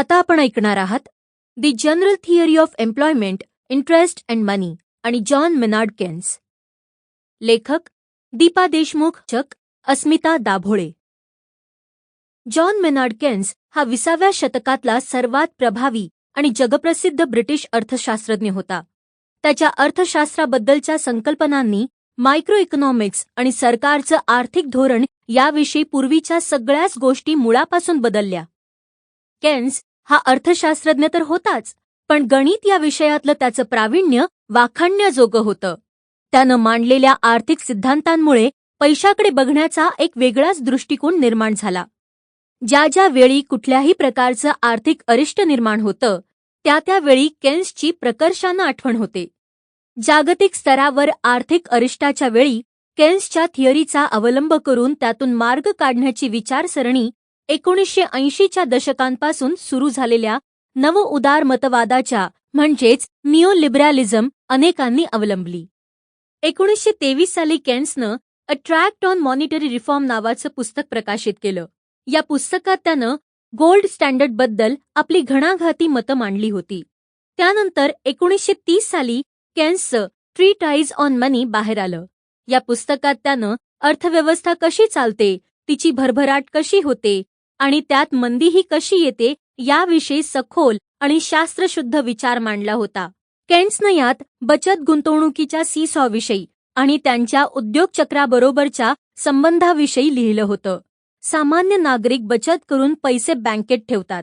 आता आपण ऐकणार आहात the general theory of employment interest and money आणि जॉन मेनार्ड केन्स. लेखक Deepa Deshmukh Chak Asmita Dabhole. John Maynard Keynes हा विसाव्या शतकातला सर्वात प्रभावी आणि जगप्रसिद्ध ब्रिटिश अर्थशास्त्रज्ञ होता. त्याच्या अर्थशास्त्राबद्दलच्या संकल्पनांनी मायक्रो इकॉनॉमिक्स आणि सरकारचं आर्थिक धोरण याविषयी पूर्वीच्या सगळ्याच गोष्टी मुळापासून बदलल्या. केन्स हा अर्थशास्त्रज्ञ तर होताच पण गणित या विषयातलं त्याचं प्रावीण्य वाखाणण्याजोगं होतं. त्यानं मांडलेल्या आर्थिक सिद्धांतांमुळे पैशाकडे बघण्याचा एक वेगळाच दृष्टिकोन निर्माण झाला. ज्या ज्या वेळी कुठल्याही प्रकारचं आर्थिक अरिष्ट निर्माण होतं त्या त्या वेळी केन्सची प्रकर्षानं आठवण होते. जागतिक स्तरावर आर्थिक अरिष्टाच्या वेळी केन्सच्या थिअरीचा अवलंब करून त्यातून मार्ग काढण्याची विचारसरणी एकोणीसशे ऐंशीच्या दशकांपासून सुरू झालेल्या नवउदार मतवादाच्या म्हणजेच निओलिबरॅलिझम अनेकांनी अवलंबली. एकोणीसशे तेवीस साली केन्सनं a tract on monetary reform नावाचं पुस्तक प्रकाशित केलं. या पुस्तकात त्यानं गोल्ड स्टँडर्डबद्दल आपली घणाघाती मतं मांडली होती. त्यानंतर एकोणीसशे तीस साली केन्सचं ट्रीटाईज ऑन मनी बाहेर आलं. या पुस्तकात त्यानं अर्थव्यवस्था कशी चालते तिची भरभराट कशी होते आणि त्यात मंदीही कशी येते याविषयी सखोल आणि शास्त्रशुद्ध विचार मांडला होता. केन्सनं यात बचत गुंतवणुकीच्या सीसॉविषयी आणि त्यांच्या उद्योगचक्राबरोबरच्या संबंधाविषयी लिहिलं होतं. सामान्य नागरिक बचत करून पैसे बँकेत ठेवतात.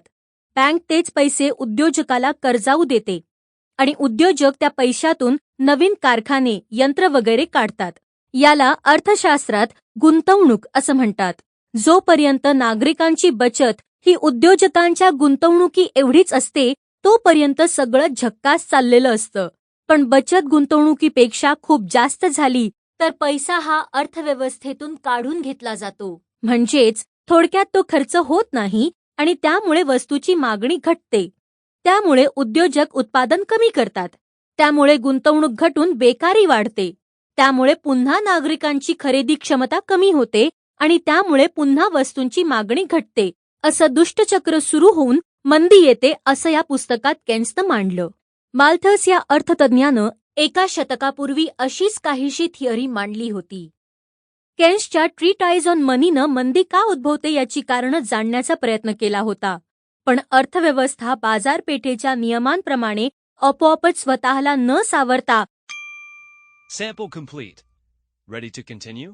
बँक तेच पैसे उद्योजकाला कर्जाऊ देते आणि उद्योजक त्या पैशातून नवीन कारखाने यंत्र वगैरे काढतात. याला अर्थशास्त्रात गुंतवणूक असं म्हणतात. जोपर्यंत नागरिकांची बचत ही उद्योजकांच्या गुंतवणुकी एवढीच असते तोपर्यंत सगळं झक्कास चाललेलं असतं. पण बचत गुंतवणुकीपेक्षा खूप जास्त झाली तर पैसा हा अर्थव्यवस्थेतून काढून घेतला जातो. म्हणजेच थोडक्यात तो खर्च होत नाही आणि त्यामुळे वस्तूची मागणी घटते. त्यामुळे उद्योजक उत्पादन कमी करतात. त्यामुळे गुंतवणूक घटून बेकारी वाढते. त्यामुळे पुन्हा नागरिकांची खरेदी क्षमता कमी होते आणि त्यामुळे पुन्हा वस्तूंची मागणी घटते असं दुष्टचक्र सुरू होऊन मंदी येते असं या पुस्तकात केन्सनं मांडलं माल्थस या अर्थतज्ञानं एका शतकापूर्वी अशीच काहीशी थिअरी मांडली होती केन्सच्या ट्रीटाईज ऑन मनीनं मंदी का उद्भवते याची कारणं जाणण्याचा प्रयत्न केला होता पण अर्थव्यवस्था बाजारपेठेच्या नियमांप्रमाणे आपोआपच स्वतःला न सावरता Sample complete. Ready to continue?